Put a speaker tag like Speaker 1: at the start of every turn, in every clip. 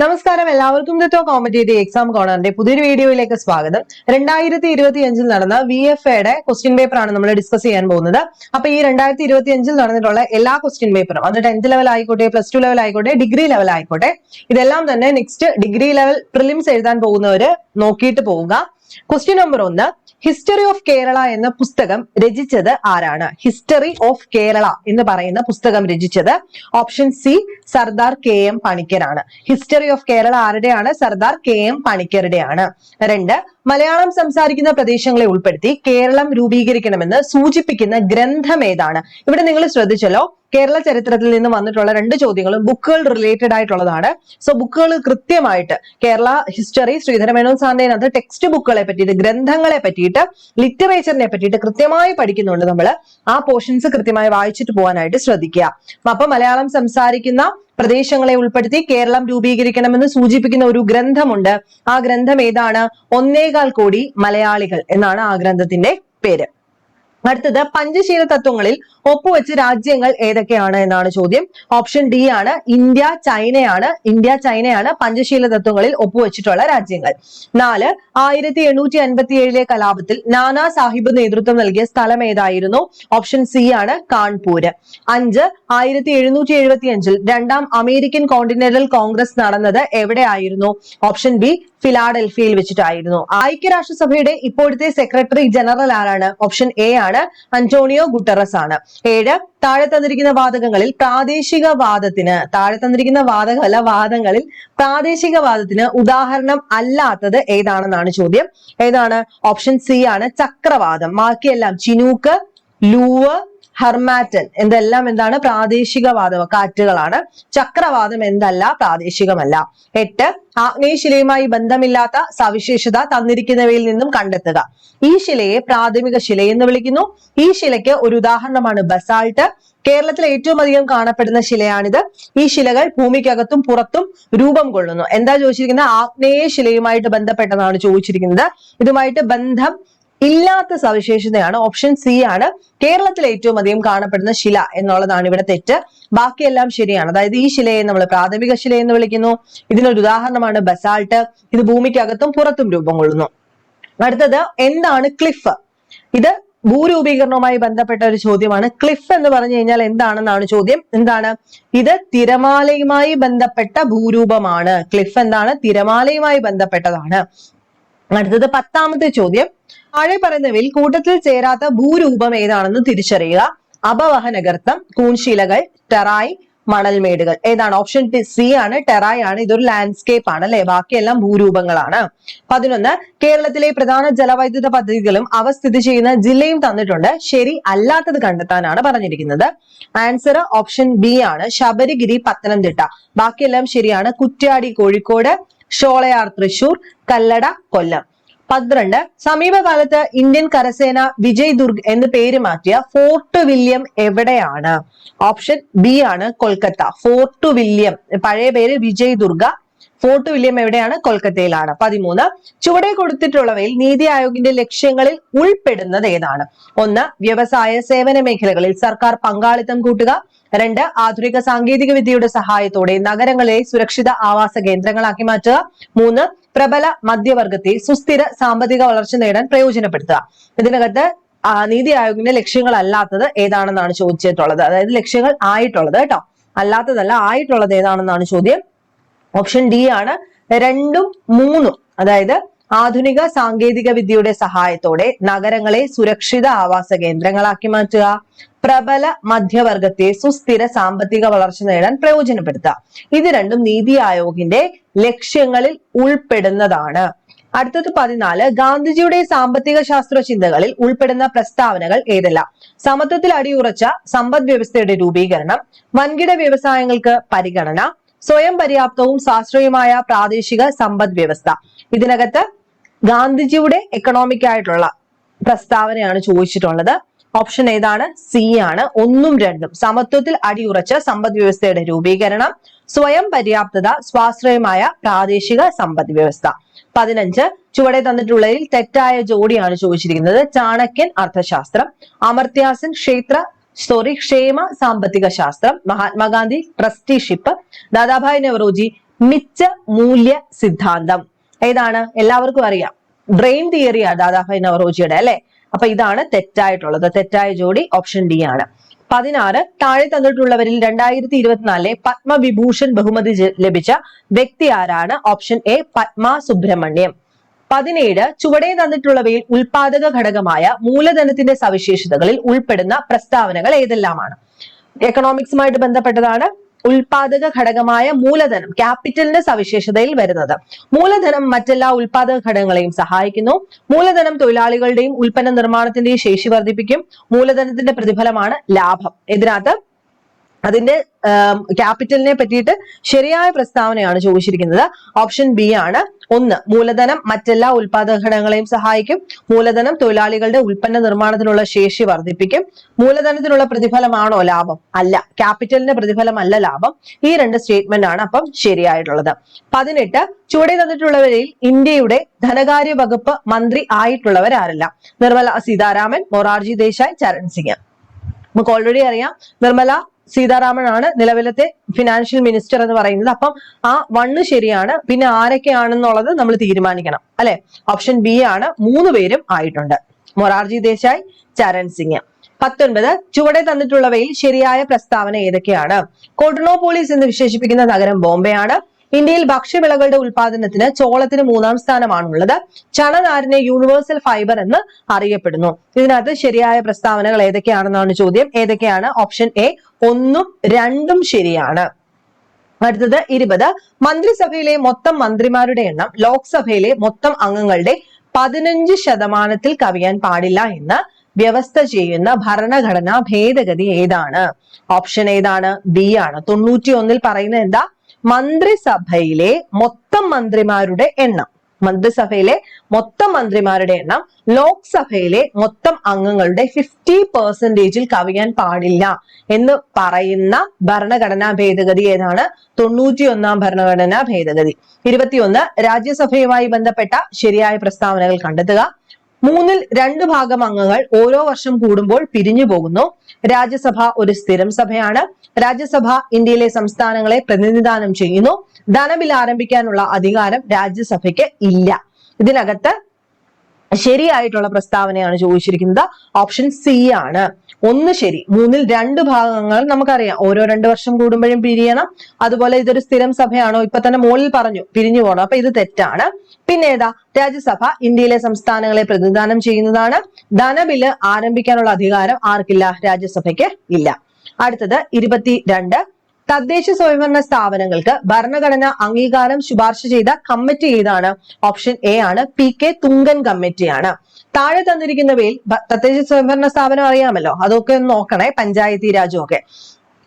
Speaker 1: നമസ്കാരം. എല്ലാവർക്കും ദത്തോ competitive exam കോർണറിന്റെ പുതിയൊരു വീഡിയോയിലേക്ക് സ്വാഗതം. രണ്ടായിരത്തി ഇരുപത്തി അഞ്ചിൽ നടന്ന വി എഫ് എയുടെ ക്വസ്റ്റ്യൻ പേപ്പറാണ് നമ്മൾ ഡിസ്കസ് ചെയ്യാൻ പോകുന്നത്. അപ്പൊ ഈ രണ്ടായിരത്തി ഇരുപത്തി അഞ്ചിൽ നടന്നിട്ടുള്ള എല്ലാ ക്വസ്റ്റ്യൻ പേപ്പറും അത് ടെൻത്ത് ലെവൽ ആയിക്കോട്ടെ പ്ലസ് ടു ലെവൽ ആയിക്കോട്ടെ ഡിഗ്രി ലെവൽ ആയിക്കോട്ടെ ഇതെല്ലാം തന്നെ നെക്സ്റ്റ് ഡിഗ്രി ലെവൽ പ്രിലിംസ് എഴുതാൻ പോകുന്നവര് നോക്കിയിട്ട് പോവുക. ക്വസ്റ്റ്യൻ നമ്പർ ഒന്ന് ഹിസ്റ്ററി ഓഫ് കേരള എന്ന പുസ്തകം രചിച്ചത് ആരാണ്? ഹിസ്റ്ററി ഓഫ് കേരള എന്ന് പറയുന്ന പുസ്തകം രചിച്ചത് option C Sardar K M പണിക്കരാണ്. History of Kerala ആരുടെയാണ്? സർദാർ കെ എം പണിക്കരുടെയാണ്. രണ്ട് മലയാളം സംസാരിക്കുന്ന പ്രദേശങ്ങളെ ഉൾപ്പെടുത്തി കേരളം രൂപീകരിക്കണമെന്ന് സൂചിപ്പിക്കുന്ന ഗ്രന്ഥം ഏതാണ്? ഇവിടെ നിങ്ങൾ ശ്രദ്ധിച്ചല്ലോ കേരള ചരിത്രത്തിൽ നിന്ന് വന്നിട്ടുള്ള രണ്ട് ചോദ്യങ്ങളും ബുക്കുകൾ റിലേറ്റഡ് ആയിട്ടുള്ളതാണ്. സോ ബുക്കുകൾ കൃത്യമായിട്ട് കേരള ഹിസ്റ്ററി ശ്രീധര മേനോൻ സാറിന്റെ ടെക്സ്റ്റ് ബുക്കുകളെ പറ്റിയിട്ട് ഗ്രന്ഥങ്ങളെ പറ്റിയിട്ട് ലിറ്ററേച്ചറിനെ പറ്റിയിട്ട് കൃത്യമായി പഠിക്കുന്നുണ്ട് നമ്മൾ ആ പോർഷൻസ് കൃത്യമായി വായിച്ചിട്ട് പോകാനായിട്ട് ശ്രദ്ധിക്കുക. അപ്പൊ മലയാളം സംസാരിക്കുന്ന പ്രദേശങ്ങളെ ഉൾപ്പെടുത്തി കേരളം രൂപീകരിക്കണമെന്ന് സൂചിപ്പിക്കുന്ന ഒരു ഗ്രന്ഥമുണ്ട്. ആ ഗ്രന്ഥം ഏതാണ്? ഒന്നേകാൽ കോടി മലയാളികൾ എന്നാണ് ആ ഗ്രന്ഥത്തിന്റെ പേര്. അടുത്തത് പഞ്ചശീല തത്വങ്ങളിൽ ഒപ്പുവെച്ച രാജ്യങ്ങൾ ഏതൊക്കെയാണ് എന്നാണ് ചോദ്യം. ഓപ്ഷൻ ഡി ആണ് ഇന്ത്യ ചൈനയാണ്. ഇന്ത്യ ചൈനയാണ് പഞ്ചശീല തത്വങ്ങളിൽ ഒപ്പുവെച്ചിട്ടുള്ള രാജ്യങ്ങൾ. നാല് ആയിരത്തി എണ്ണൂറ്റി അൻപത്തി ഏഴിലെ കലാപത്തിൽ നാനാ സാഹിബ് നേതൃത്വം നൽകിയ സ്ഥലം ഏതായിരുന്നു? ഓപ്ഷൻ സി ആണ് കാൺപൂര്. അഞ്ച് ആയിരത്തി എഴുന്നൂറ്റി എഴുപത്തി അഞ്ചിൽ രണ്ടാം അമേരിക്കൻ കോണ്ടിനെന്റൽ കോൺഗ്രസ് നടന്നത് എവിടെയായിരുന്നു? ഓപ്ഷൻ ബി ഫിലാഡൽഫിയയിൽ വെച്ചിട്ടായിരുന്നു. ഐക്യരാഷ്ട്രസഭയുടെ ഇപ്പോഴത്തെ സെക്രട്ടറി ജനറൽ ആരാണ്? ഓപ്ഷൻ എ ആണ് അന്റോണിയോ ഗുട്ടറസ് ആണ്. ഏഴ് താഴെ തന്നിരിക്കുന്ന വാദകങ്ങളിൽ പ്രാദേശിക വാദത്തിന് താഴെ തന്നിരിക്കുന്ന വാദകമല്ല വാദങ്ങളിൽ പ്രാദേശിക വാദത്തിന് ഉദാഹരണം അല്ലാത്തത് ഏതാണെന്നാണ് ചോദ്യം. ഏതാണ്? ഓപ്ഷൻ സി ആണ് ചക്രവാദം ബാക്കിയെല്ലാം ചിനൂക്ക് ലൂവ് ഹർമാറ്റൻ എന്തെല്ലാം എന്താണ്? പ്രാദേശികവാദം കാറ്റുകളാണ്. ചക്രവാദം എന്തല്ല? പ്രാദേശികമല്ല. എട്ട് ആഗ്നേയശിലയുമായി ബന്ധമില്ലാത്ത സവിശേഷത തന്നിരിക്കുന്നവയിൽ നിന്നും കണ്ടെത്തുക. ഈ ശിലയെ പ്രാഥമിക ശില എന്ന് വിളിക്കുന്നു. ഈ ശിലയ്ക്ക് ഒരു ഉദാഹരണമാണ് ബസാൾട്ട്. കേരളത്തിൽ ഏറ്റവും അധികം കാണപ്പെടുന്ന ശിലയാണിത്. ഈ ശിലകൾ ഭൂമിക്കകത്തും പുറത്തും രൂപം കൊള്ളുന്നു. എന്താ ചോദിച്ചിരിക്കുന്നത്? ആഗ്നേയ ശിലയുമായിട്ട് ബന്ധപ്പെട്ടതാണ് ചോദിച്ചിരിക്കുന്നത്. ഇതുമായിട്ട് ബന്ധം ഇല്ലാത്ത സവിശേഷതയാണ് ഓപ്ഷൻ സി ആണ്. കേരളത്തിൽ ഏറ്റവും അധികം കാണപ്പെടുന്ന ശില എന്നുള്ളതാണ് ഇവിടെ തെറ്റ്. ബാക്കിയെല്ലാം ശരിയാണ്. അതായത് ഈ ശിലയെ നമ്മൾ പ്രാഥമിക ശില എന്ന് വിളിക്കുന്നു. ഇതിനൊരു ഉദാഹരണമാണ് ബസാൾട്ട് ഇത് ഭൂമിക്കകത്തും പുറത്തും രൂപം കൊള്ളുന്നു. അടുത്തത് എന്താണ് ക്ലിഫ് ഇത് ഭൂരൂപീകരണവുമായി ബന്ധപ്പെട്ട ഒരു ചോദ്യമാണ്. ക്ലിഫ് എന്ന് പറഞ്ഞു കഴിഞ്ഞാൽ എന്താണെന്നാണ് ചോദ്യം? എന്താണ്? ഇത് തിരമാലയുമായി ബന്ധപ്പെട്ട ഭൂരൂപമാണ്. ക്ലിഫ് എന്താണ്? തിരമാലയുമായി ബന്ധപ്പെട്ടതാണ്. അടുത്തത് പത്താമത്തെ ചോദ്യം. താഴെ പറയുന്നവയിൽ കൂട്ടത്തിൽ ചേരാത്ത ഭൂരൂപം ഏതാണെന്ന് തിരിച്ചറിയുക. അപവഹനഗർത്തം കൂൺശിലകൾ ടെറായി മണൽമേടുകൾ. ഏതാണ്? ഓപ്ഷൻ സി ആണ്. ടെറായി ആണ്. ഇതൊരു ലാൻഡ്സ്കേപ്പ് ആണ് അല്ലെ? ബാക്കിയെല്ലാം ഭൂരൂപങ്ങളാണ്. പതിനൊന്ന് കേരളത്തിലെ പ്രധാന ജലവൈദ്യുത പദ്ധതികളും അവ സ്ഥിതി ചെയ്യുന്ന ജില്ലയും തന്നിട്ടുണ്ട്. ശരി അല്ലാത്തത് കണ്ടെത്താനാണ് പറഞ്ഞിരിക്കുന്നത്. ആൻസർ ഓപ്ഷൻ ബി ആണ്. ശബരിഗിരി പത്തനംതിട്ട. ബാക്കിയെല്ലാം ശരിയാണ്. കുറ്റ്യാടി കോഴിക്കോട് ഷോളയാർ തൃശൂർ കല്ലട കൊല്ലം. പന്ത്രണ്ട് സമീപകാലത്ത് ഇന്ത്യൻ കരസേന വിജയ് ദുർഗ് എന്ന് പേര് മാറ്റിയ ഫോർട്ട് വില്യം എവിടെയാണ്? ഓപ്ഷൻ ബി ആണ് കൊൽക്കത്ത. ഫോർട്ട് വില്യം പഴയ പേര് വിജയ് ദുർഗ. ഫോർട്ട് വില്യം എവിടെയാണ്? കൊൽക്കത്തയിലാണ്. പതിമൂന്ന് ചുവടെ കൊടുത്തിട്ടുള്ളവയിൽ നീതി ആയോഗിന്റെ ലക്ഷ്യങ്ങളിൽ ഉൾപ്പെടുന്നത് ഏതാണ്? ഒന്ന് വ്യവസായ സേവന മേഖലകളിൽ സർക്കാർ പങ്കാളിത്തം കൂട്ടുക. രണ്ട് ആധുനിക സാങ്കേതിക വിദ്യയുടെ സഹായത്തോടെ നഗരങ്ങളെ സുരക്ഷിത ആവാസ കേന്ദ്രങ്ങളാക്കി മാറ്റുക. മൂന്ന് പ്രബല മധ്യവർഗത്തെ സുസ്ഥിര സാമ്പത്തിക വളർച്ച നേടാൻ പ്രയോജനപ്പെടുത്തുക. ഇതിനകത്ത് നീതി ആയോഗിന്റെ ലക്ഷ്യങ്ങളല്ലാത്തത് ഏതാണെന്നാണ് ചോദിച്ചിട്ടുള്ളത്. അതായത് ലക്ഷ്യങ്ങൾ ആയിട്ടുള്ളത് കേട്ടോ. അല്ലാത്തതല്ല ആയിട്ടുള്ളത് ഏതാണെന്നാണ് ചോദ്യം. ഓപ്ഷൻ ഡി ആണ്. രണ്ടും മൂന്നും അതായത് ആധുനിക സാങ്കേതിക വിദ്യയുടെ സഹായത്തോടെ നഗരങ്ങളെ സുരക്ഷിത ആവാസ കേന്ദ്രങ്ങളാക്കി മാറ്റുക. പ്രബല മധ്യവർഗത്തെ സുസ്ഥിര സാമ്പത്തിക വളർച്ച നേടാൻ പ്രയോജനപ്പെടുത്തുക. ഇത് രണ്ടും നീതി ആയോഗിന്റെ ലക്ഷ്യങ്ങളിൽ ഉൾപ്പെടുന്നതാണ്. അടുത്തത് പതിനാല് ഗാന്ധിജിയുടെ സാമ്പത്തിക ശാസ്ത്ര ചിന്തകളിൽ ഉൾപ്പെടുന്ന പ്രസ്താവനകൾ ഏതെല്ലാം? സമത്വത്തിൽ അടിയുറച്ച സമ്പദ് വ്യവസ്ഥയുടെ രൂപീകരണം വൻകിട വ്യവസായങ്ങൾക്ക് പരിഗണന സ്വയം പര്യാപ്തവും ശാസ്ത്രീയമായ പ്രാദേശിക സമ്പദ് വ്യവസ്ഥ. ഇതിനകത്ത് ഗാന്ധിജിയുടെ എക്കണോമിക് ആയിട്ടുള്ള പ്രസ്താവനയാണ് ചോദിച്ചിട്ടുള്ളത്. ഓപ്ഷൻ ഏതാണ്? സി ആണ്. ഒന്നും രണ്ടും. സമത്വത്തിൽ അടിയുറച്ച സമ്പദ് വ്യവസ്ഥയുടെ രൂപീകരണം സ്വയം പര്യാപ്തത സ്വാശ്രയമായ പ്രാദേശിക സമ്പദ് വ്യവസ്ഥ. പതിനഞ്ച് ചുവടെ തന്നിട്ടുള്ളതിൽ തെറ്റായ ജോഡിയാണ് ചോദിച്ചിരിക്കുന്നത്. ചാണക്യൻ അർത്ഥശാസ്ത്രം അമർത്യാസൻ ക്ഷേത്ര സോറി ക്ഷേമ സാമ്പത്തിക ശാസ്ത്രം മഹാത്മാഗാന്ധി ട്രസ്റ്റിഷിപ്പ് ദാദാഭായ് നെഹ്റുജി മിച്ച മൂല്യ സിദ്ധാന്തം. ഏതാണ്? എല്ലാവർക്കും അറിയാം. ബ്രെയിൻ തിയറിയാണ് ദാദാഭായ് നവറോജിയുടെ അല്ലെ? അപ്പൊ ഇതാണ് തെറ്റായിട്ടുള്ളത്. തെറ്റായ ജോഡി ഓപ്ഷൻ ഡി ആണ്. പതിനാറ് താഴെ തന്നിട്ടുള്ളവരിൽ രണ്ടായിരത്തി ഇരുപത്തിനാലിലെ പത്മവിഭൂഷൺ ബഹുമതി ലഭിച്ച വ്യക്തി ആരാണ്? ഓപ്ഷൻ എ പത്മ സുബ്രഹ്മണ്യം പതിനേഴ് ചുവടെ തന്നിട്ടുള്ളവയിൽ ഉൽപാദക ഘടകമായ മൂലധനത്തിന്റെ സവിശേഷതകളിൽ ഉൾപ്പെടുന്ന പ്രസ്താവനകൾ ഏതെല്ലാമാണ്? എക്കണോമിക്സുമായിട്ട് ബന്ധപ്പെട്ടതാണ്. ഉൽപാദക ഘടകമായ മൂലധനം ക്യാപിറ്റലിന്റെ സവിശേഷതയിൽ വരുന്നത്. മൂലധനം മറ്റെല്ലാ ഉൽപാദക ഘടകങ്ങളെയും സഹായിക്കുന്നു. മൂലധനം തൊഴിലാളികളുടെയും ഉൽപ്പന്ന നിർമ്മാണത്തിന്റെയും ശേഷി വർദ്ധിപ്പിക്കും. മൂലധനത്തിന്റെ പ്രതിഫലമാണ് ലാഭം. ഇതിനകത്ത് അതിന്റെ ക്യാപിറ്റലിനെ പറ്റിയിട്ട് ശരിയായ പ്രസ്താവനയാണ് ചോദിച്ചിരിക്കുന്നത്. ഓപ്ഷൻ ബി ആണ്. ഒന്ന് മൂലധനം മറ്റെല്ലാ ഉൽപാദക ഘടകങ്ങളെയും സഹായിക്കും. മൂലധനം തൊഴിലാളികളുടെ ഉൽപ്പന്ന നിർമ്മാണത്തിനുള്ള ശേഷി വർദ്ധിപ്പിക്കും. മൂലധനത്തിനുള്ള പ്രതിഫലമാണോ ലാഭം? അല്ല. ക്യാപിറ്റലിന്റെ പ്രതിഫലമല്ല ലാഭം. ഈ രണ്ട് സ്റ്റേറ്റ്മെന്റ് ആണ് അപ്പം ശരിയായിട്ടുള്ളത്. പതിനെട്ട് ചുവടെ തന്നിട്ടുള്ളവരിൽ ഇന്ത്യയുടെ ധനകാര്യ വകുപ്പ് മന്ത്രി ആയിട്ടുള്ളവരാരല്ല നിർമ്മല സീതാരാമൻ മൊറാർജി ദേശായി ചരൺ സിംഗ്. നമുക്ക് ഓൾറെഡി അറിയാം. നിർമ്മല സീതാരാമൻ ആണ് നിലവിലത്തെ ഫിനാൻഷ്യൽ മിനിസ്റ്റർ എന്ന് പറയുന്നത്. അപ്പം ആ വണ്ണ് ശരിയാണ് പിന്നെ ആരൊക്കെയാണെന്നുള്ളത് നമ്മൾ തീരുമാനിക്കണം അല്ലെ? ഓപ്ഷൻ ബി ആണ് മൂന്ന് പേരും ആയിട്ടുണ്ട്. മൊറാർജി ദേശായ് ചരൺ സിംഗ്. പത്തൊൻപത് ചുവടെ തന്നിട്ടുള്ളവയിൽ ശരിയായ പ്രസ്താവന ഏതൊക്കെയാണ്? കോട്ടണോപോളിസ് എന്ന് വിശേഷിപ്പിക്കുന്ന നഗരം ബോംബെ ആണ് ഇന്ത്യയിൽ ഭക്ഷ്യവിളകളുടെ ഉൽപാദനത്തിന് ചോളത്തിന് മൂന്നാം സ്ഥാനമാണുള്ളത്. ചണനാരിനെ യൂണിവേഴ്സൽ ഫൈബർ എന്ന് അറിയപ്പെടുന്നു. ഇതിനകത്ത് ശരിയായ പ്രസ്താവനകൾ ഏതൊക്കെയാണെന്നാണ് ചോദ്യം. ഏതൊക്കെയാണ്? ഓപ്ഷൻ എ ഒന്നും രണ്ടും ശരിയാണ്. അടുത്തത് ഇരുപത്. മന്ത്രിസഭയിലെ മൊത്തം മന്ത്രിമാരുടെ എണ്ണം ലോക്സഭയിലെ മൊത്തം അംഗങ്ങളുടെ പതിനഞ്ച് ശതമാനത്തിൽ കവിയാൻ പാടില്ല എന്ന് വ്യവസ്ഥ ചെയ്യുന്ന ഭരണഘടനാ ഭേദഗതി ഏതാണ്? ഓപ്ഷൻ ഏതാണ്? ബി ആണ്. തൊണ്ണൂറ്റി ഒന്നിൽ പറയുന്നത് എന്താ? മന്ത്രിസഭയിലെ മൊത്തം മന്ത്രിമാരുടെ എണ്ണം. മന്ത്രിസഭയിലെ മൊത്തം മന്ത്രിമാരുടെ എണ്ണം ലോക്സഭയിലെ മൊത്തം അംഗങ്ങളുടെ ഫിഫ്റ്റി പെർസെന്റേജിൽ കവിയാൻ പാടില്ല എന്ന് പറയുന്ന ഭരണഘടനാ ഭേദഗതി ഏതാണ്? തൊണ്ണൂറ്റി ഒന്നാം ഭരണഘടനാ ഭേദഗതി. ഇരുപത്തിയൊന്ന് രാജ്യസഭയുമായി ബന്ധപ്പെട്ട ശരിയായ പ്രസ്താവനകൾ കണ്ടെത്തുക. മൂന്നിൽ രണ്ട് ഭാഗം അംഗങ്ങൾ ഓരോ വർഷം കൂടുമ്പോൾ പിരിഞ്ഞു പോകുന്നു. രാജ്യസഭ ഒരു സ്ഥിരം സഭയാണ്. രാജ്യസഭ ഇന്ത്യയിലെ സംസ്ഥാനങ്ങളെ പ്രതിനിധാനം ചെയ്യുന്നു. ധനബിൽ ആരംഭിക്കാനുള്ള അധികാരം രാജ്യസഭയ്ക്ക് ഇല്ല. ഇതിനകത്ത് ശരിയായിട്ടുള്ള പ്രസ്താവനയാണ് ചോദിച്ചിരിക്കുന്നത്. ഓപ്ഷൻ സി ആണ്. ഒന്ന് ശരി. മൂന്നിൽ രണ്ട് ഭാഗങ്ങൾ നമുക്കറിയാം. ഓരോ രണ്ട് വർഷം കൂടുമ്പോഴും പിരിയണം. അതുപോലെ ഇതൊരു സ്ഥിരം സഭയാണോ? ഇപ്പൊ തന്നെ മുകളിൽ പറഞ്ഞു പിരിഞ്ഞു പോകണം. അപ്പൊ ഇത് തെറ്റാണ്. പിന്നെ ഏതാ? രാജ്യസഭ ഇന്ത്യയിലെ സംസ്ഥാനങ്ങളെ പ്രതിനിധാനം ചെയ്യുന്നതാണ്. ധനബില്ല് ആരംഭിക്കാനുള്ള അധികാരം ആർക്കില്ല? രാജ്യസഭയ്ക്ക് ഇല്ല. അടുത്തത് ഇരുപത്തി രണ്ട് തദ്ദേശ സ്വയംഭരണ സ്ഥാപനങ്ങൾക്ക് ഭരണഘടന അംഗീകാരം ശുപാർശ ചെയ്ത കമ്മിറ്റി ഏതാണ്? ഓപ്ഷൻ എ ആണ് പി കെ തുങ്കൻ കമ്മിറ്റിയാണ്. താഴെ തന്നിരിക്കുന്നവയിൽ തദ്ദേശ സ്വയംഭരണ സ്ഥാപനം അറിയാമല്ലോ. അതൊക്കെ ഒന്ന് നോക്കണേ പഞ്ചായത്തി രാജും ഒക്കെ.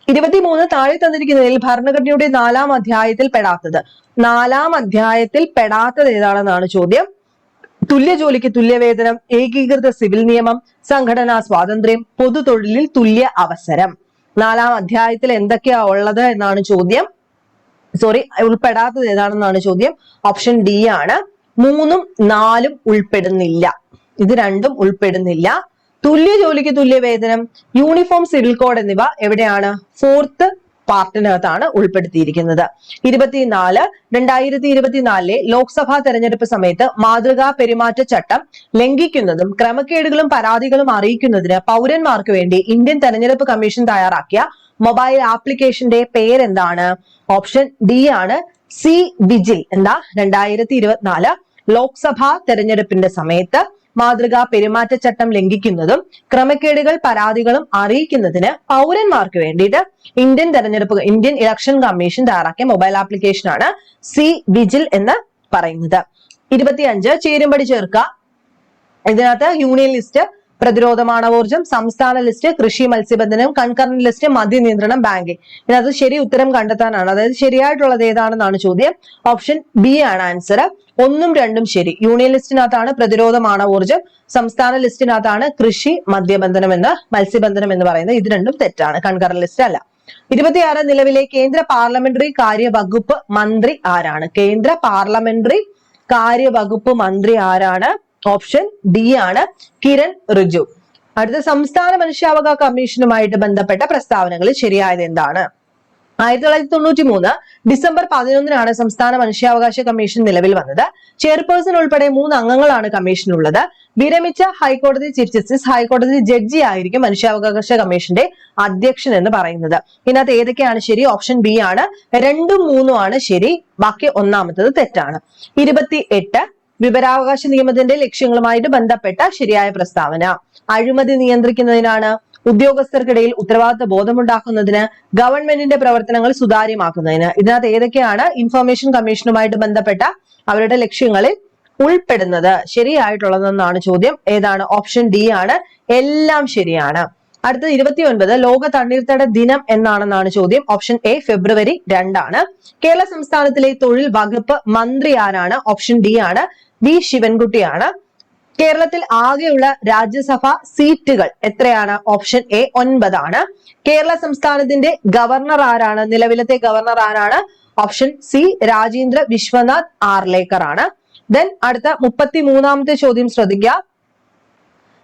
Speaker 1: ഇരുപത്തിമൂന്ന് താഴെ തന്നിരിക്കുന്നതിൽ ഭരണഘടനയുടെ നാലാം അധ്യായത്തിൽ പെടാത്തത്. നാലാം അധ്യായത്തിൽ പെടാത്തത് ഏതാണെന്നാണ് ചോദ്യം. തുല്യ ജോലിക്ക് തുല്യവേതനം ഏകീകൃത സിവിൽ നിയമം സംഘടനാ സ്വാതന്ത്ര്യം പൊതുതൊഴിലിൽ തുല്യ അവസരം. നാലാം അധ്യായത്തിൽ എന്തൊക്കെയാ ഉള്ളത് എന്നാണ് ചോദ്യം. സോറി ഉൾപ്പെടാത്തത് ഏതാണെന്നാണ് ചോദ്യം. ഓപ്ഷൻ ഡി ആണ്. മൂന്നും നാലും ഉൾപ്പെടുന്നില്ല. ഇത് രണ്ടും ഉൾപ്പെടുന്നില്ല. തുല്യ ജോലിക്ക് തുല്യ വേതനം യൂണിഫോം സിവിൽ കോഡ് എന്നിവ എവിടെയാണ്? ഫോർത്ത് പാർട്ടിനകത്താണ് ഉൾപ്പെടുത്തിയിരിക്കുന്നത്. ഇരുപത്തിനാല് രണ്ടായിരത്തി ഇരുപത്തിനാലിലെ ലോക്സഭാ തെരഞ്ഞെടുപ്പ് സമയത്ത് മാതൃകാ പെരുമാറ്റച്ചട്ടം ലംഘിക്കുന്നതും ക്രമക്കേടുകളും പരാതികളും അറിയിക്കുന്നതിന് പൗരന്മാർക്ക് വേണ്ടി ഇന്ത്യൻ തെരഞ്ഞെടുപ്പ് കമ്മീഷൻ തയ്യാറാക്കിയ മൊബൈൽ ആപ്ലിക്കേഷന്റെ പേരെന്താണ്? ഓപ്ഷൻ ഡി ആണ് സി വിജിൽ. എന്താ? രണ്ടായിരത്തി ഇരുപത്തിനാല് ലോക്സഭാ തെരഞ്ഞെടുപ്പിന്റെ സമയത്ത് മാതൃകാ പെരുമാറ്റച്ചട്ടം ലംഘിക്കുന്നതും ക്രമക്കേടുകൾ പരാതികളും അറിയിക്കുന്നതിന് പൗരന്മാർക്ക് വേണ്ടിയിട്ട് ഇന്ത്യൻ തെരഞ്ഞെടുപ്പ് ഇന്ത്യൻ ഇലക്ഷൻ കമ്മീഷൻ തയ്യാറാക്കിയ മൊബൈൽ ആപ്ലിക്കേഷനാണ് സി വിജിൽ എന്ന് പറയുന്നത്. ഇരുപത്തിയഞ്ച് ചേരുംപടി ചേർക്കുക ഇതിനകത്ത് യൂണിയൻ ലിസ്റ്റ് പ്രതിരോധ മാണവോർജം സംസ്ഥാന ലിസ്റ്റ് കൃഷി മത്സ്യബന്ധനം കൺകറന്റ് ലിസ്റ്റ് മദ്യനിയന്ത്രണം ബാങ്കിങ് ഇതിനകത്ത് ശരി ഉത്തരം കണ്ടെത്താനാണ്. അതായത് ശരിയായിട്ടുള്ളത് ഏതാണെന്നാണ് ചോദ്യം. ഓപ്ഷൻ ബി ആണ് ആൻസർ ഒന്നും രണ്ടും ശരി. യൂണിയൻ ലിസ്റ്റിനകത്താണ് പ്രതിരോധമാണ് മാണവോർജം സംസ്ഥാന ലിസ്റ്റിനകത്താണ് കൃഷി മദ്യബന്ധനം എന്ന് മത്സ്യബന്ധനം എന്ന് പറയുന്നത്. ഇത് രണ്ടും തെറ്റാണ്. കൺകറന്റ് ലിസ്റ്റ് അല്ല. ഇരുപത്തിയാറ് നിലവിലെ കേന്ദ്ര പാർലമെന്ററി കാര്യ വകുപ്പ് മന്ത്രി ആരാണ്? കേന്ദ്ര പാർലമെന്ററി കാര്യ വകുപ്പ് മന്ത്രി ആരാണ്? ഓപ്ഷൻ ഡി ആണ് കിരൺ റിജു. അടുത്ത സംസ്ഥാന മനുഷ്യാവകാശ കമ്മീഷനുമായിട്ട് ബന്ധപ്പെട്ട പ്രസ്താവനകളിൽ ശരിയായത് എന്താണ്? ആയിരത്തി തൊള്ളായിരത്തി തൊണ്ണൂറ്റി മൂന്ന് ഡിസംബർ പതിനൊന്നിനാണ് സംസ്ഥാന മനുഷ്യാവകാശ കമ്മീഷൻ നിലവിൽ വന്നത്. ചെയർപേഴ്സൺ ഉൾപ്പെടെ മൂന്ന് അംഗങ്ങളാണ് കമ്മീഷനുള്ളത് വിരമിച്ച ഹൈക്കോടതി ചീഫ് ജസ്റ്റിസ് ഹൈക്കോടതി ജഡ്ജി ആയിരിക്കും മനുഷ്യാവകാശ കമ്മീഷന്റെ അധ്യക്ഷൻ എന്ന് പറയുന്നത്. ഇതിനകത്ത് ഏതൊക്കെയാണ് ശരി? ഓപ്ഷൻ ബി ആണ്. രണ്ടും മൂന്നും ആണ് ശരി. ബാക്കി ഒന്നാമത്തത് തെറ്റാണ്. ഇരുപത്തി എട്ട് വിവരാവകാശ നിയമത്തിന്റെ ലക്ഷ്യങ്ങളുമായിട്ട് ബന്ധപ്പെട്ട ശരിയായ പ്രസ്താവന. അഴിമതി നിയന്ത്രിക്കുന്നതിനാണ് ഉദ്യോഗസ്ഥർക്കിടയിൽ ഉത്തരവാദിത്ത ബോധമുണ്ടാക്കുന്നതിന് ഗവൺമെന്റിന്റെ പ്രവർത്തനങ്ങൾ സുതാര്യമാക്കുന്നതിന്. ഇതിനകത്ത് ഏതൊക്കെയാണ് ഇൻഫർമേഷൻ കമ്മീഷനുമായിട്ട് ബന്ധപ്പെട്ട അവരുടെ ലക്ഷ്യങ്ങളിൽ ഉൾപ്പെടുന്നത്? ശരിയായിട്ടുള്ളതെന്നാണ് ചോദ്യം. ഏതാണ്? ഓപ്ഷൻ ഡി ആണ്. എല്ലാം ശരിയാണ്. അടുത്തത് ഇരുപത്തി ഒൻപത് ലോക തണ്ണീർത്തട ദിനം എന്നാണെന്നാണ് ചോദ്യം. ഓപ്ഷൻ എ ഫെബ്രുവരി രണ്ടാണ്. കേരള സംസ്ഥാനത്തിലെ തൊഴിൽ വകുപ്പ് മന്ത്രി ആരാണ്? ഓപ്ഷൻ ഡി ആണ്. വി. ശിവൻകുട്ടിയാണ്. കേരളത്തിൽ ആകെയുള്ള രാജ്യസഭാ സീറ്റുകൾ എത്രയാണ്? ഓപ്ഷൻ എ ഒൻപതാണ്. കേരള സംസ്ഥാനത്തിന്റെ ഗവർണർ ആരാണ്? നിലവിലത്തെ ഗവർണർ ആരാണ്? ഓപ്ഷൻ സി രാജേന്ദ്ര വിശ്വനാഥ് ആർലേക്കർ ആണ്. ദെൻ അടുത്ത മുപ്പത്തി മൂന്നാമത്തെ ചോദ്യം ശ്രദ്ധിക്കുക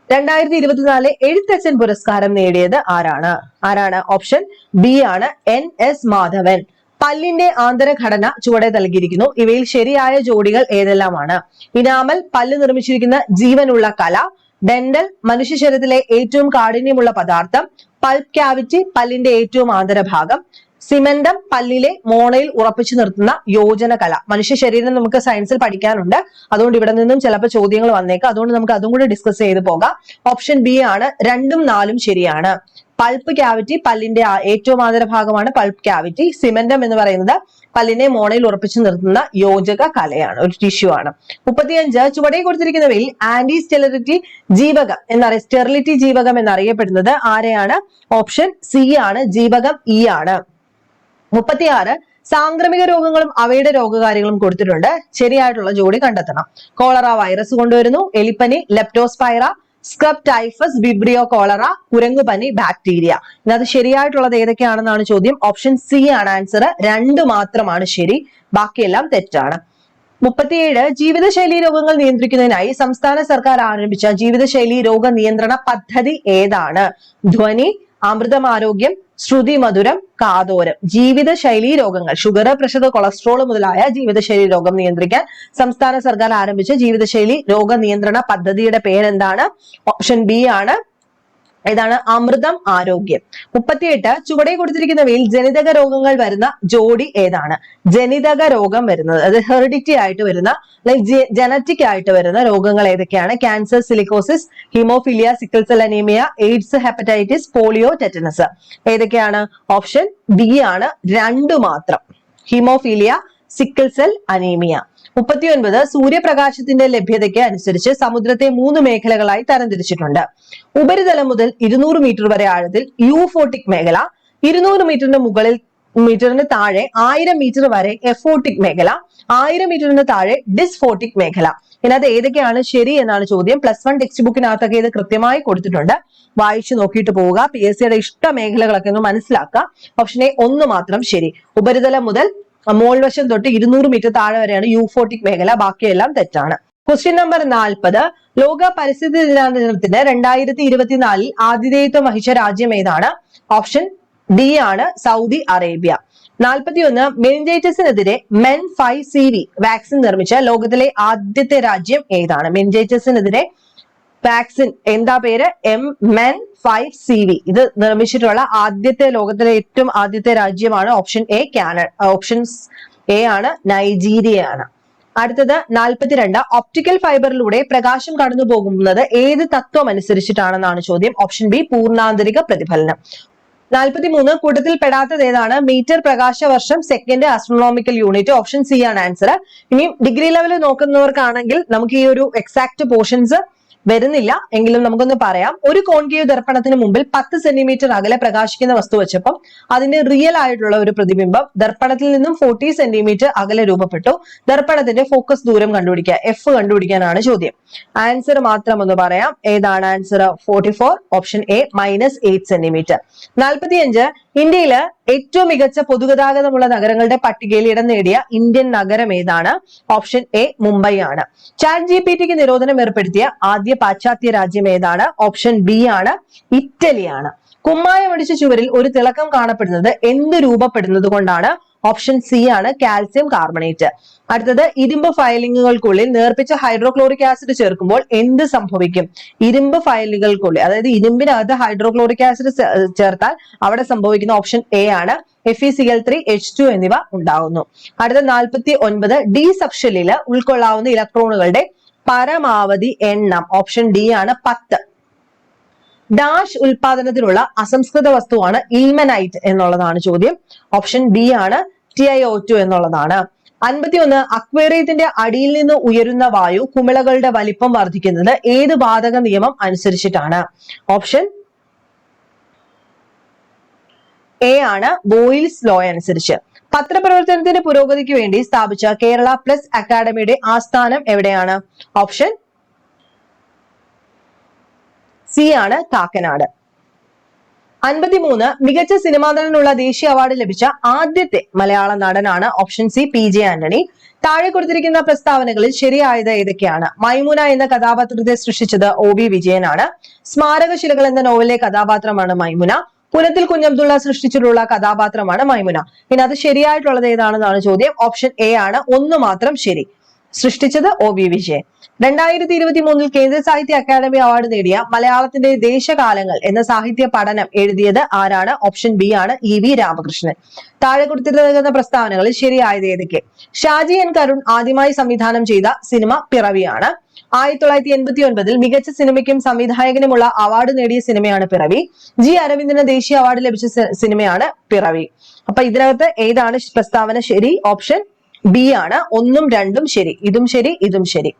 Speaker 1: രണ്ടായിരത്തി ഇരുപത്തിനാല് എഴുത്തച്ഛൻ പുരസ്കാരം നേടിയത് ആരാണ്? ആരാണ്? ഓപ്ഷൻ ബി ആണ് എൻ എസ് മാധവൻ. പല്ലിന്റെ ആന്തരഘടന ചുവടെ നൽകിയിരിക്കുന്നു. ഇവയിൽ ശരിയായ ജോഡികൾ ഏതെല്ലാമാണ്? ഇനാമൽ പല്ല് നിർമ്മിച്ചിരിക്കുന്ന ജീവനുള്ള കല ഡെന്റൽ മനുഷ്യ ശരീരത്തിലെ ഏറ്റവും കാഠിന്യമുള്ള പദാർത്ഥം പൾപ്പ് ക്യാവിറ്റി പല്ലിന്റെ ഏറ്റവും ആന്തരഭാഗം സിമന്റം പല്ലിലെ മോണയിൽ ഉറപ്പിച്ചു നിർത്തുന്ന യോജന കല. മനുഷ്യ ശരീരം നമുക്ക് സയൻസിൽ പഠിക്കാനുണ്ട്. അതുകൊണ്ട് ഇവിടെ നിന്നും ചിലപ്പോൾ ചോദ്യങ്ങൾ വന്നേക്കാം. അതുകൊണ്ട് നമുക്ക് അതും കൂടി ഡിസ്കസ് ചെയ്ത് പോകാം. ഓപ്ഷൻ ബി ആണ് രണ്ടും നാലും ശരിയാണ്. പൾപ്പ് ക്യാവിറ്റി പല്ലിന്റെ ഏറ്റവും ഏറ്റവും ഭാഗമാണ് പൾപ്പ് ക്യാവിറ്റി സിമന്റം എന്ന് പറയുന്നത് പല്ലിനെ മോണയിൽ ഉറപ്പിച്ചു നിർത്തുന്ന യോജക കലയാണ് ഒരു ടിഷ്യൂ ആണ്. മുപ്പത്തിയഞ്ച് ചുവടെ കൊടുത്തിരിക്കുന്നവയിൽ ആന്റി സ്റ്റെലറിറ്റി ജീവകം എന്നറിയ സ്റ്റെറിലിറ്റി ജീവകം എന്നറിയപ്പെടുന്നത് ആരെയാണ്? ഓപ്ഷൻ സി ആണ് ജീവകം ഇ ആണ്. മുപ്പത്തിയാറ് സാംക്രമിക രോഗങ്ങളും അവയുടെ രോഗകാരികളും കൊടുത്തിട്ടുണ്ട്. ശരിയായിട്ടുള്ള ജോഡി കണ്ടെത്തണം. കോളറ വൈറസ് കൊണ്ടുവരുന്നു. എലിപ്പനി leptospira scrub typhus vibrio cholera കുരങ്ങുപനി bacteria ഇതിനകത്ത് ശരിയായിട്ടുള്ളത് ഏതൊക്കെയാണെന്നാണ് ചോദ്യം. ഓപ്ഷൻ സി ആണ് ആൻസർ രണ്ട് മാത്രമാണ് ശരി. ബാക്കിയെല്ലാം തെറ്റാണ്. മുപ്പത്തിയേഴ് ജീവിതശൈലി രോഗങ്ങൾ നിയന്ത്രിക്കുന്നതിനായി സംസ്ഥാന സർക്കാർ ആരംഭിച്ച ജീവിതശൈലി രോഗ നിയന്ത്രണ പദ്ധതി ഏതാണ്? ധ്വനി അമൃതം ആരോഗ്യം ശ്രുതി മധുരം കാതോരം. ജീവിതശൈലി രോഗങ്ങൾ ഷുഗർ പ്രഷർ കൊളസ്ട്രോൾ മുതലായ ജീവിതശൈലി രോഗം നിയന്ത്രിക്കാൻ സംസ്ഥാന സർക്കാർ ആരംഭിച്ച ജീവിതശൈലി രോഗ നിയന്ത്രണ പദ്ധതിയുടെ പേരെന്താണ്? ഓപ്ഷൻ ബി ആണ് ഇതാണ് അമൃതം ആരോഗ്യം. മുപ്പത്തിയെട്ട് ചുവടെ കൊടുത്തിരിക്കുന്നവയിൽ ജനിതക രോഗങ്ങൾ വരുന്ന ജോഡി ഏതാണ്? ജനിതക രോഗം വരുന്നത്. അത് ഹെറിഡിറ്റി ആയിട്ട് വരുന്ന അല്ലെങ്കിൽ ജനറ്റിക് ആയിട്ട് വരുന്ന രോഗങ്ങൾ ഏതൊക്കെയാണ്? Cancer silicosis haemophilia sickle cell anaemia AIDS hepatitis polio tetanus. ഏതൊക്കെയാണ്? ഓപ്ഷൻ ബി ആണ്. രണ്ടു മാത്രം. ഹിമോഫീലിയ സിക്കിൾ സെൽ അനീമിയ മുപ്പത്തിയൊൻപത് സൂര്യപ്രകാശത്തിന്റെ ലഭ്യതയ്ക്ക് അനുസരിച്ച് സമുദ്രത്തെ മൂന്ന് മേഖലകളായി തരംതിരിച്ചിട്ടുണ്ട്. ഉപരിതലം മുതൽ ഇരുന്നൂറ് മീറ്റർ വരെ ആഴത്തിൽ യൂഫോട്ടിക് മേഖല ഇരുന്നൂറ് മീറ്ററിന് മുകളിൽ മീറ്ററിന് താഴെ ആയിരം മീറ്റർ വരെ എഫോട്ടിക് മേഖല ആയിരം മീറ്ററിന് താഴെ ഡിസ്ഫോട്ടിക് മേഖല. ഇതിനകത്ത് ഏതൊക്കെയാണ്? ശരി എന്നാണ് ചോദ്യം. പ്ലസ് വൺ ടെക്സ്റ്റ് ബുക്കിനകത്തൊക്കെ ഇത് കൃത്യമായി കൊടുത്തിട്ടുണ്ട്. വായിച്ചു നോക്കിയിട്ട് പോവുക. പി എസ് സിയുടെ ഇഷ്ട മേഖലകളൊക്കെ ഒന്ന് മനസ്സിലാക്കുക. ഓപ്ഷൻ എ ഒന്ന് മാത്രം ശരി. ഉപരിതലം മുതൽ മോൾ വശം തൊട്ട് ഇരുന്നൂറ് മീറ്റർ താഴെ വരെയാണ് യൂഫോട്ടിക് മേഖല. ബാക്കിയെല്ലാം തെറ്റാണ്. ക്വസ്റ്റ്യൻ നമ്പർ നാൽപ്പത്. ലോക പരിസ്ഥിതി ദിനാചരണത്തിന് രണ്ടായിരത്തി ഇരുപത്തിനാലിൽ ആതിഥേയത്വം വഹിച്ച രാജ്യം ഏതാണ്? ഓപ്ഷൻ ഡി ആണ് സൗദി അറേബ്യ. നാൽപ്പത്തിയൊന്ന്. മെനിഞ്ചൈറ്റിസിനെതിരെ men five C V vaccine നിർമ്മിച്ച ലോകത്തിലെ ആദ്യത്തെ രാജ്യം ഏതാണ്? മെനിഞ്ചൈറ്റിസിനെതിരെ വാക്സിൻ എന്താ പേര്? M men five C V ഇത് നിർമ്മിച്ചിട്ടുള്ള ആദ്യത്തെ ലോകത്തിലെ ഏറ്റവും ആദ്യത്തെ രാജ്യമാണ് option A Canada options A ആണ് നൈജീരിയ ആണ്. അടുത്തത് നാൽപ്പത്തിരണ്ട് ഓപ്റ്റിക്കൽ ഫൈബറിലൂടെ പ്രകാശം കടന്നു പോകുന്നത് ഏത് തത്വം അനുസരിച്ചിട്ടാണെന്നാണ് ചോദ്യം. ഓപ്ഷൻ ബി പൂർണാന്തരിക പ്രതിഫലനം. നാൽപ്പത്തിമൂന്ന് കൂട്ടത്തിൽ പെടാത്തത് ഏതാണ്? മീറ്റർ പ്രകാശ വർഷം second astronomical unit option C ആണ് ആൻസർ ഇനിയും ഡിഗ്രി ലെവലിൽ നോക്കുന്നവർക്കാണെങ്കിൽ നമുക്ക് ഈ ഒരു എക്സാക്ട് പോർഷൻസ് വരുന്നില്ല. എങ്കിലും നമുക്കൊന്ന് പറയാം. ഒരു കോൺകേവ് ദർപ്പണത്തിന് മുമ്പിൽ പത്ത് സെന്റിമീറ്റർ അകലെ പ്രകാശിക്കുന്ന വസ്തു വെച്ചപ്പോൾ അതിന്റെ റിയൽ ആയിട്ടുള്ള ഒരു പ്രതിബിംബം ദർപ്പണത്തിൽ നിന്നും ഫോർട്ടി സെന്റിമീറ്റർ അകലെ രൂപപ്പെട്ടു. ദർപ്പണത്തിന്റെ ഫോക്കസ് ദൂരം കണ്ടുപിടിക്കുക എഫ് കണ്ടുപിടിക്കാനാണ് ചോദ്യം. ആൻസർ മാത്രം ഒന്ന് പറയാം. ഏതാണ് answer forty four option A minus eight centimetre നാൽപ്പത്തിയഞ്ച് ഇന്ത്യയിൽ ഏറ്റവും മികച്ച പൊതുഗതാഗതമുള്ള നഗരങ്ങളുടെ പട്ടികയിൽ ഇടം നേടിയ ഇന്ത്യൻ നഗരം ഏതാണ്? ഓപ്ഷൻ എ മുംബൈ ആണ്. ചാറ്റ് ജി പി ടിക്ക് നിരോധനം ഏർപ്പെടുത്തിയ ആദ്യ പാശ്ചാത്യ രാജ്യം ഏതാണ്? ഓപ്ഷൻ ബി ആണ് ഇറ്റലിയാണ് കുമ്മായമടിച്ച ചുവരിൽ ഒരു തിളക്കം കാണപ്പെടുന്നത് എന്ത് രൂപപ്പെടുന്നത് കൊണ്ടാണ്? ഓപ്ഷൻ സി ആണ് കാൽസ്യം കാർബണേറ്റ് അടുത്തത് ഇരുമ്പ് ഫയലിങ്ങുകൾക്കുള്ളിൽ നേർപ്പിച്ച ഹൈഡ്രോക്ലോറിക് ആസിഡ് ചേർക്കുമ്പോൾ എന്ത് സംഭവിക്കും? ഇരുമ്പ് ഫയലുകൾക്കുള്ളിൽ അതായത് ഇരുമ്പിനകത്ത് ഹൈഡ്രോക്ലോറിക് ആസിഡ് ചേർത്താൽ അവിടെ സംഭവിക്കുന്ന ഓപ്ഷൻ എ ആണ് F E C L three H two എന്നിവ ഉണ്ടാകുന്നു അടുത്ത നാൽപ്പത്തി ഒൻപത് ഡി സബ്ഷലിൽ ഉൾക്കൊള്ളാവുന്ന ഇലക്ട്രോണുകളുടെ പരമാവധി എണ്ണം ഓപ്ഷൻ ഡി ആണ് പത്ത്. ഡാഷ് ഉൽപാദനത്തിലുള്ള അസംസ്കൃത വസ്തുവാണ് ഇൽമനൈറ്റ് എന്നുള്ളതാണ് ചോദ്യം. ഓപ്ഷൻ ബി ആണ് ടി ഐ ഒ ടു എന്നുള്ളതാണ്. അൻപത്തിയൊന്ന് അക്വേറിയത്തിന്റെ അടിയിൽ നിന്ന് ഉയരുന്ന വായു കുമിളകളുടെ വലിപ്പം വർദ്ധിക്കുന്നത് ഏത് വാതക നിയമം അനുസരിച്ചിട്ടാണ്? ഓപ്ഷൻ എ ആണ് ബോയിൽസ് ലോ അനുസരിച്ച്. പത്രപ്രവർത്തനത്തിന്റെ പുരോഗതിക്ക് വേണ്ടി സ്ഥാപിച്ച കേരള പ്ലസ് അക്കാദമിയുടെ ആസ്ഥാനം എവിടെയാണ്? ഓപ്ഷൻ സി ആണ് കാക്കനാട്. അൻപത്തിമൂന്ന് മികച്ച സിനിമാ നടനുള്ള ദേശീയ അവാർഡ് ലഭിച്ച ആദ്യത്തെ മലയാള നടനാണ് option C P J Antony. താഴെ കൊടുത്തിരിക്കുന്ന പ്രസ്താവനകളിൽ ശരിയായത് ഏതൊക്കെയാണ്? മൈമുന എന്ന കഥാപാത്രത്തെ സൃഷ്ടിച്ചത് ഒ ബി വിജയനാണ്. സ്മാരകശിലകൾ എന്ന നോവലിലെ കഥാപാത്രമാണ് മൈമുന. പുനത്തിൽ കുഞ്ഞബ്ദുള്ള സൃഷ്ടിച്ചിട്ടുള്ള കഥാപാത്രമാണ് മൈമുന. പിന്നെ അത് ശരിയായിട്ടുള്ളത് ഏതാണെന്നാണ് ചോദ്യം. ഓപ്ഷൻ എ ആണ്. ഒന്ന് മാത്രം ശരി. സൃഷ്ടിച്ചത് ഒ വി വിജയൻ. രണ്ടായിരത്തി ഇരുപത്തി മൂന്നിൽ കേന്ദ്ര സാഹിത്യ അക്കാദമി അവാർഡ് നേടിയ മലയാളത്തിന്റെ ദേശകാലങ്ങൾ എന്ന സാഹിത്യ പഠനം എഴുതിയത് ആരാണ്? ഓപ്ഷൻ ബി ആണ് ഇ വി രാമകൃഷ്ണൻ. താഴെ കൊടുത്തിരിക്കുന്ന പ്രസ്താവനകളിൽ ശരിയായത് ഏതൊക്കെ? ഷാജി എൻ കരുൺ ആദ്യമായി സംവിധാനം ചെയ്ത സിനിമ പിറവിയാണ്. ആയിരത്തി തൊള്ളായിരത്തി എൺപത്തി ഒൻപതിൽ മികച്ച സിനിമയ്ക്കും സംവിധായകനുമുള്ള അവാർഡ് നേടിയ സിനിമയാണ് പിറവി. ജി അരവിന്ദന് ദേശീയ അവാർഡ് ലഭിച്ച സിനിമയാണ് പിറവി. അപ്പൊ ഇതിനകത്ത് ഏതാണ് പ്രസ്താവന ശരി? ഓപ്ഷൻ ബി ആണ്. ഒന്നും രണ്ടും ശരി. ഇതും ശരി ഇതും ശരി.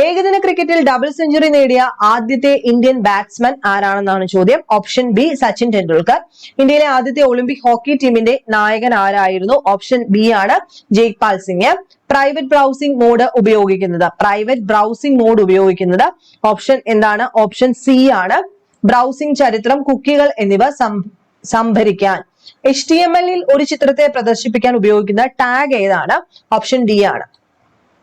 Speaker 1: ഏകദിന ക്രിക്കറ്റിൽ ഡബിൾ സെഞ്ചുറി നേടിയ ആദ്യത്തെ ഇന്ത്യൻ ബാറ്റ്സ്മാൻ ആരാണെന്നാണ് ചോദ്യം? Option B Sachin Tendulkar. ഇന്ത്യയിലെ ആദ്യത്തെ ഒളിമ്പിക് ഹോക്കി ടീമിന്റെ നായകൻ ആരായിരുന്നു? ഓപ്ഷൻ ബി ആണ് Jaipal Singh. Private browsing mode ഉപയോഗിക്കുന്നത്. പ്രൈവറ്റ് ബ്രൗസിംഗ് മോഡ് ഉപയോഗിക്കുന്നത്. ഓപ്ഷൻ എന്താണ്? ഓപ്ഷൻ സി ആണ്. ബ്രൗസിംഗ് ചരിത്രം കുക്കികൾ എന്നിവ സംഭരിക്കാൻ. എച്ച് ടി എം എല്ലിൽ ഒരു ചിത്രത്തെ പ്രദർശിപ്പിക്കാൻ ഉപയോഗിക്കുന്ന ടാഗ് ഏതാണ്? ഓപ്ഷൻ ഡി ആണ്.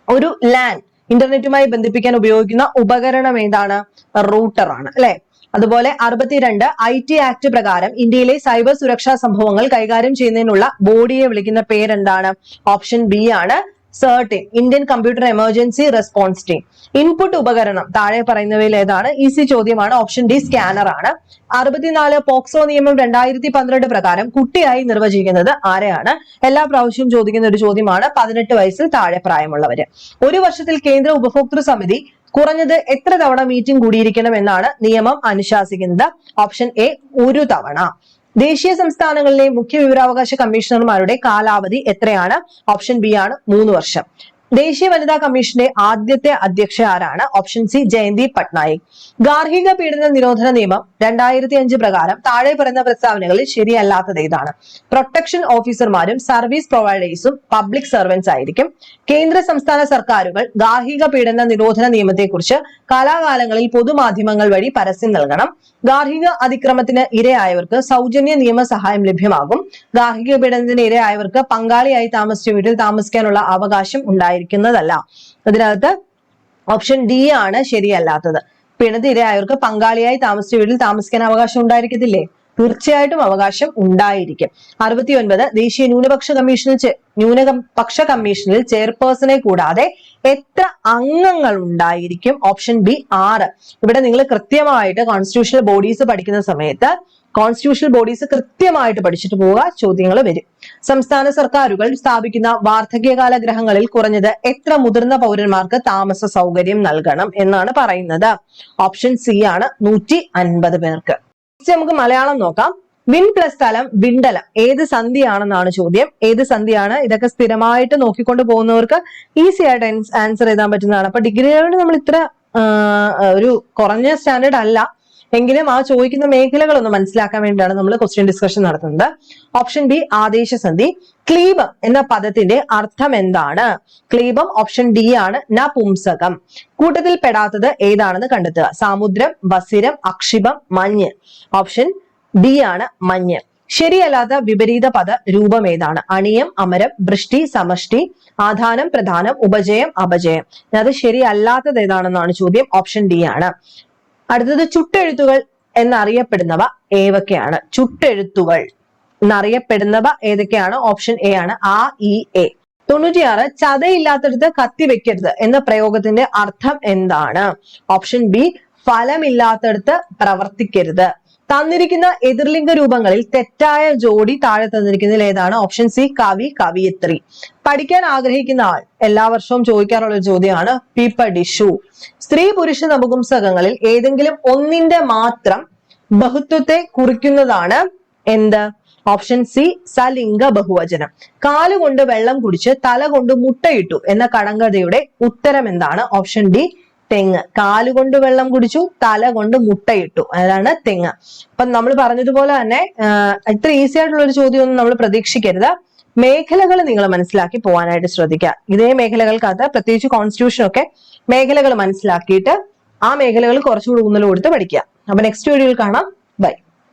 Speaker 1: ഒരു ലാൻ ഇന്റർനെറ്റുമായി ബന്ധിപ്പിക്കാൻ ഉപയോഗിക്കുന്ന ഉപകരണം ഏതാണ്? റൂട്ടർ ആണ് അല്ലെ? അതുപോലെ അറുപത്തിരണ്ട് ഐ ടി ആക്ട് പ്രകാരം ഇന്ത്യയിലെ സൈബർ സുരക്ഷാ സംഭവങ്ങൾ കൈകാര്യം ചെയ്യുന്നതിനുള്ള ബോഡിയെ വിളിക്കുന്ന പേരെന്താണ്? ഓപ്ഷൻ ബി ആണ്. CERT In Indian computer emergency response team input ഉപകരണം താഴെ പറയുന്നവയിൽ ഏതാണ്? ഈസി ചോദ്യമാണ്. ഓപ്ഷൻ ഡി സ്കാനർ ആണ്. അറുപത്തിനാല് പോക്സോ നിയമം രണ്ടായിരത്തി പന്ത്രണ്ട് പ്രകാരം കുട്ടിയായി നിർവചിക്കുന്നത് ആരെയാണ്? എല്ലാ പ്രാവശ്യവും ചോദിക്കുന്ന ഒരു ചോദ്യമാണ്. പതിനെട്ട് വയസ്സിൽ താഴെ പ്രായമുള്ളവര്. ഒരു വർഷത്തിൽ കേന്ദ്ര ഉപഭോക്തൃ സമിതി കുറഞ്ഞത് എത്ര തവണ മീറ്റിംഗ് കൂടിയിരിക്കണം എന്നാണ് നിയമം അനുശാസിക്കുന്നത്? ഓപ്ഷൻ എ ഒരു തവണ. ദേശീയ സംസ്ഥാനങ്ങളിലെ മുഖ്യ വിവരാവകാശ കമ്മീഷണർമാരുടെ കാലാവധി എത്രയാണ്? ഓപ്ഷൻ ബി ആണ് മൂന്ന് വർഷം. ദേശീയ വനിതാ കമ്മീഷന്റെ ആദ്യത്തെ അധ്യക്ഷ ആരാണ്? Option C Jayanthi Patnaik. ഗാർഹിക പീഡന നിരോധന നിയമം രണ്ടായിരത്തി അഞ്ച് പ്രകാരം താഴെ പറയുന്ന പ്രസ്താവനകളിൽ ശരിയല്ലാത്തത് ഇതാണ് പ്രൊട്ടക്ഷൻ ഓഫീസർമാരും സർവീസ് പ്രൊവൈഡേഴ്സും പബ്ലിക് സർവൻസ് ആയിരിക്കും. കേന്ദ്ര സംസ്ഥാന സർക്കാരുകൾ ഗാർഹിക പീഡന നിരോധന നിയമത്തെക്കുറിച്ച് കാലാകാലങ്ങളിൽ പൊതുമാധ്യമങ്ങൾ വഴി പരസ്യം നൽകണം. ഗാർഹിക അതിക്രമത്തിന് ഇരയായവർക്ക് സൗജന്യ നിയമസഹായം ലഭ്യമാകും. ഗാർഹിക പീഡനത്തിന് ഇരയായവർക്ക് പങ്കാളിയായി താമസിച്ച വീട്ടിൽ താമസിക്കാനുള്ള അവകാശം ഉണ്ടായി ഉണ്ടായിരിക്കുന്നതല്ല അതിനകത്ത് ഓപ്ഷൻ ഡി ആണ് ശരിയല്ലാത്തത്. പിണതിരയായവർക്ക് പങ്കാളിയായി താമസിച്ച വീട്ടിൽ താമസിക്കാൻ അവകാശം ഉണ്ടായിരിക്കത്തില്ലേ? തീർച്ചയായിട്ടും അവകാശം ഉണ്ടായിരിക്കും. അറുപത്തി ഒൻപത് ദേശീയ ന്യൂനപക്ഷ കമ്മീഷനിൽ ന്യൂനപക്ഷ കമ്മീഷനിൽ ചെയർപേഴ്സണെ കൂടാതെ എത്ര അംഗങ്ങൾ ഉണ്ടായിരിക്കും? ഓപ്ഷൻ ബി ആറ്. ഇവിടെ നിങ്ങൾ കൃത്യമായിട്ട് കോൺസ്റ്റിറ്റ്യൂഷണൽ ബോഡീസ് പഠിക്കുന്ന സമയത്ത് കോൺസ്റ്റിറ്റ്യൂഷണൽ ബോഡീസ് കൃത്യമായിട്ട് പഠിച്ചിട്ട് പോവുക ചോദ്യങ്ങൾ വരും. സംസ്ഥാന സർക്കാരുകൾ സ്ഥാപിക്കുന്ന വാർദ്ധക്യകാല ഗ്രഹങ്ങളിൽ കുറഞ്ഞത് എത്ര മുതിർന്ന പൗരന്മാർക്ക് താമസ സൗകര്യം നൽകണം എന്നാണ് പറയുന്നത്. ഓപ്ഷൻ സി ആണ് നൂറ്റി അൻപത് പേർക്ക് നമുക്ക് മലയാളം നോക്കാം. വിൻ പ്ലസ് സ്ഥലം വിണ്ടലം. ഏത് സന്ധിയാണെന്നാണ് ചോദ്യം. ഏത് സന്ധിയാണ്? ഇതൊക്കെ സ്ഥിരമായിട്ട് നോക്കിക്കൊണ്ട് പോകുന്നവർക്ക് ഈസി ആയിട്ട് ആൻസർ എഴുതാൻ പറ്റുന്നതാണ്. അപ്പൊ ഡിഗ്രികളുടെ നമ്മൾ ഇത്ര ഒരു കുറഞ്ഞ സ്റ്റാൻഡേർഡ് അല്ല. എങ്കിലും ആ ചോദിക്കുന്ന മേഖലകളൊന്ന് മനസ്സിലാക്കാൻ വേണ്ടിയാണ് നമ്മൾ ക്വസ്റ്റ്യൻ ഡിസ്കഷൻ നടത്തുന്നത്. ഓപ്ഷൻ ബി ആദേശസന്ധി ക്ലീബം എന്ന പദത്തിന്റെ അർത്ഥം എന്താണ്? ക്ലീബം ഓപ്ഷൻ ഡി ആണ് നപുംസകം കൂട്ടത്തിൽ പെടാത്തത് ഏതാണെന്ന് കണ്ടെത്തുക. സാമുദ്രം ബസിരം അക്ഷിപം മഞ്ഞ്. ഓപ്ഷൻ ഡി ആണ് മഞ്ഞ്. ശരിയല്ലാത്ത വിപരീത പദ രൂപം ഏതാണ്? അണിയം അമരം വൃഷ്ടി സമഷ്ടി ആധാനം പ്രധാനം ഉപജയം അപജയം. അത് ശരിയല്ലാത്തത് ഏതാണെന്നാണ് ചോദ്യം. ഓപ്ഷൻ ഡി ആണ്. അടുത്തത് ചുട്ടെഴുത്തുകൾ എന്നറിയപ്പെടുന്നവ ഏവൊക്കെയാണ് ചുട്ടെഴുത്തുകൾ എന്നറിയപ്പെടുന്നവ ഏതൊക്കെയാണ്? ഓപ്ഷൻ എ ആണ്. ആ ഇ എ. തൊണ്ണൂറ്റിയാറ് ചതയില്ലാത്തടത്ത് കത്തി വെക്കരുത് എന്ന പ്രയോഗത്തിന്റെ അർത്ഥം എന്താണ്? ഓപ്ഷൻ ബി ഫലമില്ലാത്തടത്ത് പ്രവർത്തിക്കരുത്. തന്നിരിക്കുന്ന എതിർലിംഗ രൂപങ്ങളിൽ തെറ്റായ ജോഡി താഴെ തന്നിരിക്കുന്നതിൽ ഏതാണ്? ഓപ്ഷൻ സി കവി കവിയത്രി. പഠിക്കാൻ ആഗ്രഹിക്കുന്ന ആൾ എല്ലാ വർഷവും ചോദിക്കാറുള്ള ഒരു ചോദ്യമാണ് പിപ്പടിഷു. സ്ത്രീ പുരുഷ നപുംസകങ്ങളിൽ ഏതെങ്കിലും ഒന്നിന്റെ മാത്രം ബഹുത്വത്തെ കുറിക്കുന്നതാണ് എന്ത്? ഓപ്ഷൻ സി സലിംഗ ബഹുവചനം. കാലുകൊണ്ട് വെള്ളം കുടിച്ച് തല കൊണ്ട് മുട്ടയിട്ടു എന്ന കടങ്കഥയുടെ ഉത്തരം എന്താണ്? ഓപ്ഷൻ ഡി തെങ്ങ്. കാലുകൊണ്ട് വെള്ളം കുടിച്ചു തല കൊണ്ട് മുട്ടയിട്ടു. അതാണ് തെങ്ങ്. അപ്പൊ നമ്മൾ പറഞ്ഞതുപോലെ തന്നെ ഇത്ര ഈസി ആയിട്ടുള്ള ഒരു ചോദ്യമൊന്നും നമ്മൾ പ്രതീക്ഷിക്കരുത്. മേഖലകൾ നിങ്ങൾ മനസ്സിലാക്കി പോകാനായിട്ട് ശ്രദ്ധിക്കുക. ഇതേ മേഖലകൾക്കകത്ത് പ്രത്യേകിച്ച് കോൺസ്റ്റിറ്റ്യൂഷൻ ഒക്കെ മേഖലകൾ മനസ്സിലാക്കിയിട്ട് ആ മേഖലകൾ കുറച്ചുകൂടി ഊന്നൽ കൊടുത്ത് പഠിക്കുക. അപ്പൊ നെക്സ്റ്റ് വീഡിയോയിൽ കാണാം.